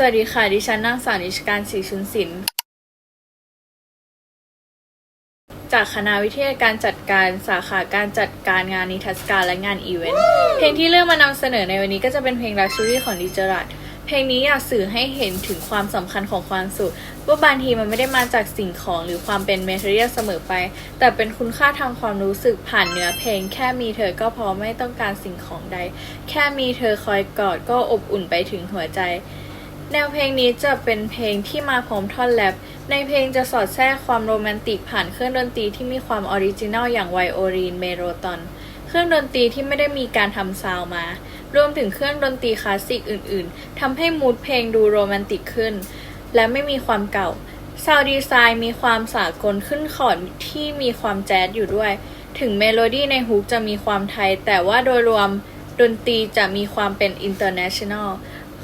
สวัสดีค่ะ ดิฉันนางสาวนิชการศรีชุนศิลป์จากคณะวิทยาการจัดการสาขาการจัดการงานนิทรรศการและงานอีเวนต์ เพลงที่เลือกมานำเสนอในวันนี้ก็จะเป็นเพลง Luxury ของดิจรัตเพลงนี้อยากสื่อให้เห็นถึงความสำคัญของความสุขว่าบางทีมันไม่ได้มาจากสิ่งของหรือความเป็นเมเทเรียลเสมอไป แต่เป็นคุณค่าทางความรู้สึกผ่านเนื้อเพลง แค่มีเธอก็พอไม่ต้องการสิ่งของใด แค่มีเธอคอยกอดก็อบอุ่นไปถึงหัวใจ แนวเพลงนี้จะเป็นเพลงที่มาพร้อมท่อนแรป ในเพลงจะสอดแทรกความโรแมนติกผ่านเครื่องดนตรีที่มีความออริจินัลอย่างไวโอลินเมโรตอน เครื่องดนตรีที่ไม่ได้มีการทำซาวมา รวมถึงเครื่องดนตรีคลาสสิกอื่นๆ ทำให้มูดเพลงดูโรแมนติกขึ้น และไม่มีความเก่า ซาวดีไซน์มีความสากลขึ้นขอดที่มีความแจ๊สอยู่ด้วย ถึงเมโลดี้ในฮุกจะมีความไทย แต่ว่าโดยรวมดนตรีจะมีความเป็นอินเตอร์เนชั่นแนล